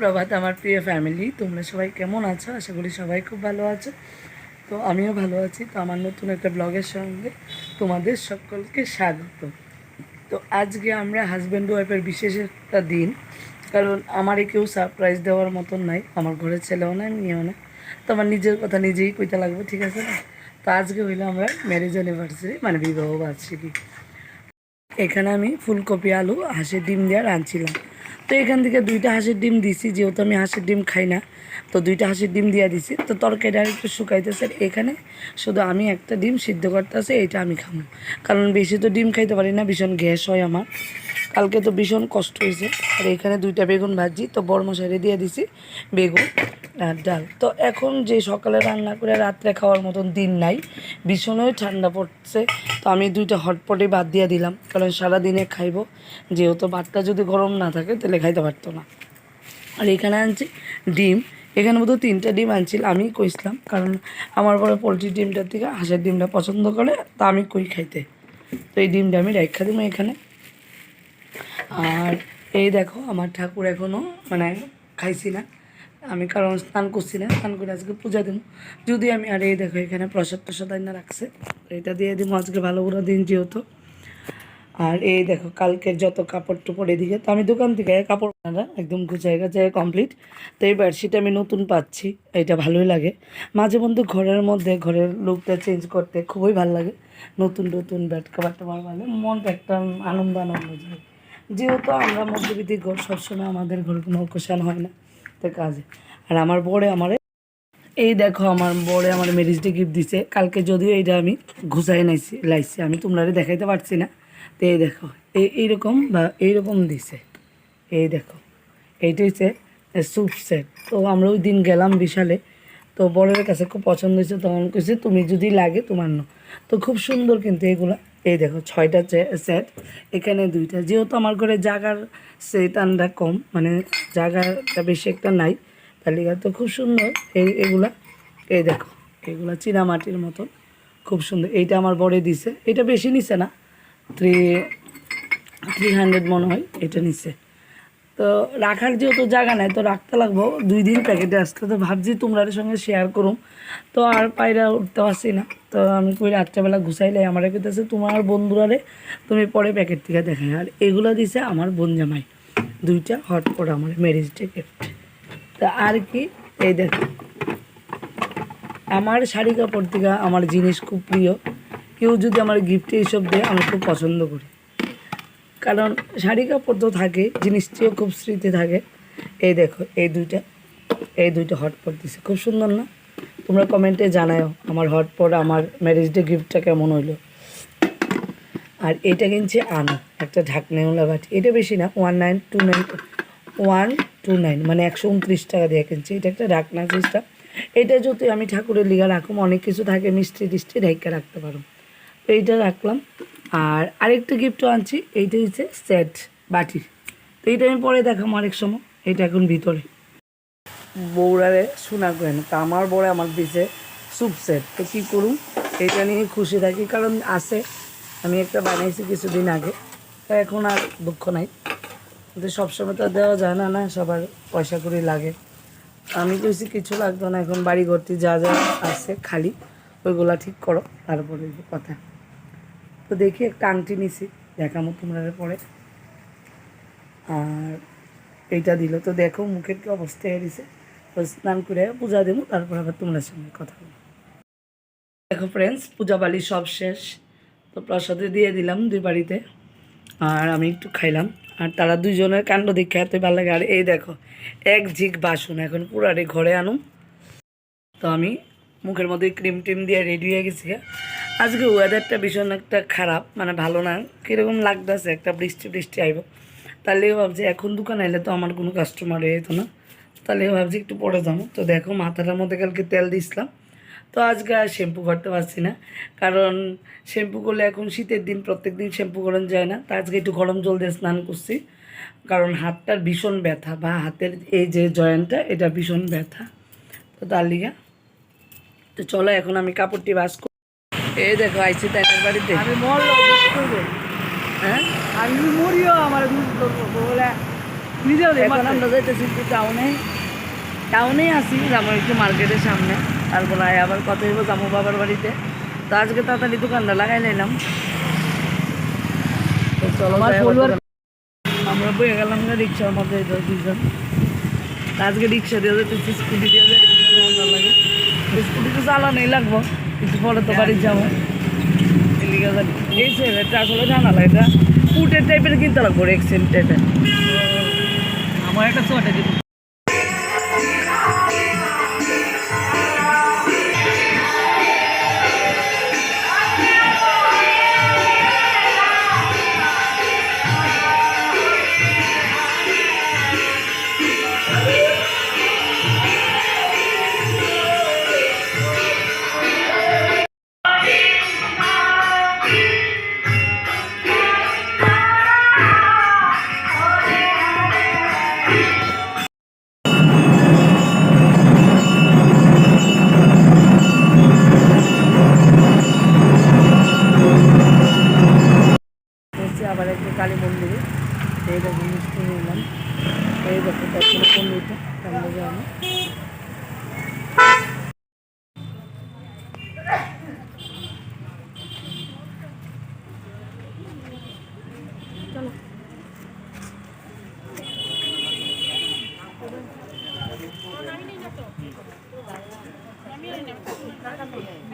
প্রভাত, আমার প্রিয় ফ্যামিলি তোমরা সবাই কেমন আছো? আশা করি সবাই খুব ভালো আছো। তো আমিও ভালো আছি। তো আমার নতুন একটা ব্লগের সঙ্গে তোমাদের সকলকে স্বাগত। তো আজকে আমরা হাজব্যান্ড ওয়াইফের বিশেষ একটা দিন, কারণ আমারই কেউ সারপ্রাইজ দেওয়ার মতন নাই। আমার ঘরের ছেলেও নাই, মেয়েও নাই। তো আমার নিজের কথা নিজেই কইতে লাগবে, ঠিক আছে না? তো আজকে হইল আমরা ম্যারেজ অ্যানিভার্সারি মানে বিবাহ বার্ষিকী। এখানে আমি ফুলকপি, আলু, হাঁসের ডিম দিয়ে রাঁধছিলাম। তো এখান থেকে দুইটা হাঁসের ডিম দিছি, যেহেতু আমি হাঁসের ডিম খাই না, তো দুইটা হাঁসের ডিম দিয়ে দিছি। তো তরকারিটা একটু শুকাইতেছে এখানে শুধু আমি একটা ডিম সিদ্ধ করতেছে এটা আমি খাব কারণ বেশি তো ডিম খাইতে পারি না, ভীষণ গ্যাস হয় আমার। কালকে তো ভীষণ কষ্ট হয়েছে। আর এখানে দুইটা বেগুন ভাজি, তো বড় মশাইরে দিয়ে দিছি বেগুন আর ডাল। তো এখন যে সকালে রান্না করে রাত্রে খাওয়ার মতন দিন নাই, ভীষণই ঠান্ডা পড়ছে। তো আমি দুইটা হটপটে বাদ দিয়ে দিলাম, কারণ সারাদিনে খাইবো। যেহেতু ভাতটা যদি গরম না থাকে, তাহলে খাইতে পারতো না। আর এখানে আনছি ডিম। এখানে বোধহয় তিনটা ডিম আনছিল, আমি কইছিলাম, কারণ আমার বড় পোলট্রির ডিমটার থেকে হাঁসের ডিমটা পছন্দ করে, তা আমি কই খাইতে। তো এই ডিমটা আমি রেখা দিব এখানে। আর এই দেখো, আমার ঠাকুর এখনও মানে খাইছি না। আমি কারণ স্নান করছি না, স্নান করে আজকে পূজা দিব। যদি আমি, আর এই দেখো, এখানে প্রসাদ টসাদ আইনা রাখছে। এটা দিয়ে দিব আজকে ভালো করে দিন যেহেতু। আর এই দেখো, কালকের যত কাপড় টুপড় এদিকে, তো আমি দোকান থেকে কাপড় আনা একদম গুছায় গাছায় কমপ্লিট তো এই বেডশিট আমি নতুন পাচ্ছি, এটা ভালোই লাগে। মাঝে মধ্যে ঘরের মধ্যে, ঘরের লুকটা চেঞ্জ করতে খুবই ভালো লাগে। নতুন নতুন বেড কাভার টাভার ভালো মনটা একটা আনন্দ আনন্দ যায়। যেহেতু আমরা মধ্যবিত্তি ঘর, সবসময় আমাদের ঘরে কোনো অকেশান হয় না, তো কাজে। আর আমার বড়ে আমার, এই দেখো আমার বড়ে আমার ম্যারেজ গিফট দিছে। কালকে যদিও এইটা আমি ঘুষাই নাইছি, লাইছি, আমি তোমরা দেখাইতে পারছি না। এই দেখো, এই এইরকম বা এইরকম দিছে। এই দেখো, এইটা হচ্ছে স্যুপ সেট তো আমরা ওই দিন গেলাম বিশালে। তো বড়ের কাছে খুব পছন্দ হয়েছে তখন কইছে, তুমি যদি লাগে তোমার নো তো খুব সুন্দর কিন্তু এগুলা এই দেখো, ছয়টা সেট এখানে দুইটা। যেহেতু আমার ঘরে জাগার সেট আনটা কম মানে জায়গাটা বেশি একটা নাই তালিকা তো খুব সুন্দর এই এগুলা। এই দেখো, এগুলা চীনামাটির মতন, খুব সুন্দর। এইটা আমার বড়ে দিছে। এটা বেশি নিছে না থ্রি থ্রি হান্ড্রেড মনে হয় এটা নিচ্ছে। তো রাখার যেহেতু জায়গা নাই, তো রাখতে লাগবো। দুই দিন প্যাকেটে আসতে তো ভাবছি তোমরা সঙ্গে শেয়ার করুম। তো আর পায়রা উঠতে পারছি না। তো আমি কই রাত্রেবেলা ঘুষাইলে আমার কইতেছে, তোমার বন্ধুরারে তুমি পরে প্যাকেট থেকে দেখাই। আর এগুলো দিছে আমার বোন জামাই। দুইটা হট হটপট আমার ম্যারেজ ডে গিফট তা আর কি? এই দেখো। আমার শাড়ি কাপড় থেকে আমার জিনিস খুব প্রিয়। কেউ যদি আমার গিফট এইসব দেয়, আমি খুব পছন্দ করি। কারণ শাড়ি কাপড় তো থাকে, জিনিসটিও খুব স্মৃতি থাকে। এই দেখো, এই দুইটা এই দুইটা হটপট দিছে। খুব সুন্দর না? তোমরা কমেন্টে জানাও আমার হটপট আমার ম্যারেজ ডে গিফটটা কেমন হইল। আর এটা কিনছে আনো, একটা ঢাকনেওয়ালা বাটি এটা বেশি না one nine two nine one two nine মানে একশো উনত্রিশ টাকা দিয়ে কিনছে। এটা একটা ঢাকনা সিস্টেম এটা যদি আমি ঠাকুরের লিগা রাখুম অনেক কিছু থাকে, মিষ্টি টিষ্টি ঢাইকা রাখতে পারো। এইটা রাখলাম। আর আরেকটা গিফটও আনছি, এইটা হচ্ছে সেট বাটি তো এইটা আমি পরে দেখাম আরেক সময় এটা এখন ভিতরে। বৌড়ারে শোনা করেন তা আমার বড় আমার দিছে স্যুপ সেট তো কী করুন এটা নিয়ে খুশি থাকি, কারণ আছে। আমি একটা বানাইছি কিছুদিন আগে। তো এখন আর দুঃখ নাই। কিন্তু সবসময় তো দেওয়া যায় না না? সবার পয়সা করে লাগে। আমি কইছি, কিছু লাগতো না, এখন বাড়ি ভর্তি যা যা আছে খালি, ওইগুলা ঠিক করো। তারপরে কথা। তো দেখি, একটা আংটি নিছি। দেখামো তোমরা পরে। আর এইটা দিল। তো দেখো মুখের কি অবস্থা হয়ে তো স্নান করে পূজা দেবো, তারপর আবার তোমরা সঙ্গে কথা বলব। দেখো ফ্রেন্ডস পূজা বালি সব শেষ। তো প্রসাদে দিয়ে দিলাম দুই বাড়িতে। আর আমি একটু খাইলাম। আর তারা দুইজনের কাণ্ড দেখে এতই ভালো লাগে। আর এই দেখো, এক ঝিক বাসন এখন পুরারে ঘরে আনুম। তো আমি মুখের মধ্যে ক্রিম টিম দিয়ে রেডি হয়ে গেছি। আজকে ওয়েদারটা ভীষণ একটা খারাপ মানে ভালো না, কীরকম লাগতেছে, একটা বৃষ্টি বৃষ্টি আইব। তাহলে ভাবছি, এখন দোকান এলে তো আমার কোনো কাস্টমার যেত না। তাহলে ভাবছি, একটু পরে যাব। তো দেখো, মাথাটার মধ্যে কালকে তেল দিছিলাম। তো আজকে আর শ্যাম্পু করতে পারছি না। কারণ শ্যাম্পু করলে এখন শীতের দিন প্রত্যেক দিন শ্যাম্পু করানো যায় না। তা আজকে একটু গরম জল দিয়ে স্নান করছি। কারণ হাতটার ভীষণ ব্যথা বা হাতের এই যে জয়েন্টটা এটা ভীষণ ব্যথা। তো তার লিগা, তো চলো, এখন আমি কাপড়টি বাস এই দেখো আইসি তাইনের বাড়িতে। আমি মরলো হ্যাঁ? আমি মরিও আমার করব এখন আমরা যাইতেছি একটু টাউনে। টাউনে আসি যাব একটু মার্কেটের সামনে। তারপর আবার কত হইব যাব বাবার বাড়িতে। তো আজকে তাড়াতাড়ি দোকানটা লাগাই নিলাম। তো চলো আমরা বয়ে গেলাম না রিক্সার মধ্যে দুজন আজকে রিক্সা দিয়ে যেতেছি স্কুটি দিয়ে যেতে লাগে। স্কুটি তো চালানোই লাগবো। একটু পরে তো বাড়ি যাব। এই সেভেনটা আসলে লাগে এটা ফুটের টাইপের কিনতে লাগবো এক্সেল টাইপের আমার একটা ছোটা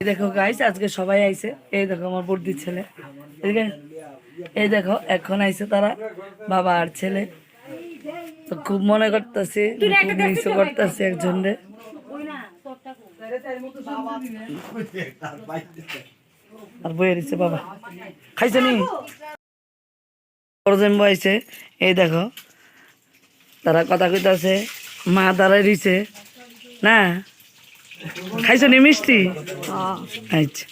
দেখো গাইস আজকে সবাই আইছে। এই দেখো আমার বর্দির ছেলে। এদিকে এই দেখো এখন আইছে তারা বাবা আর ছেলে। তো খুব মনে করতেছি খুব করতেছি একজন রে আর বইয়ে দিচ্ছে বাবা। খাইছে নি? প্রজন্ম আইছে। এই দেখো তারা কথা কইতাছে মা দাঁড়াই দিছে না? খাইছো নি মিষ্টি? আচ্ছা।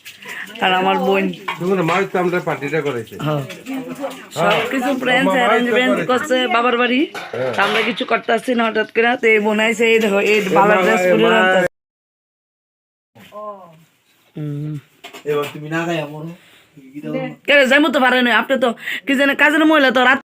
আর আমার বোন? দেখুন আমরা পার্টিটা করেছে হ্যাঁ। সব কিছু ফ্রেন্ডস অ্যারেঞ্জমেন্ট করছে বাবার বাড়ি। আমরা কিছু করতে আসছি না হঠাৎ করে। তো এই বোনাইছে এই দেখো এই ভালো ড্রেস পরে কেন যাইমো তো পারে না আপনি তো কি জানে কাজের মহিলা তো রাত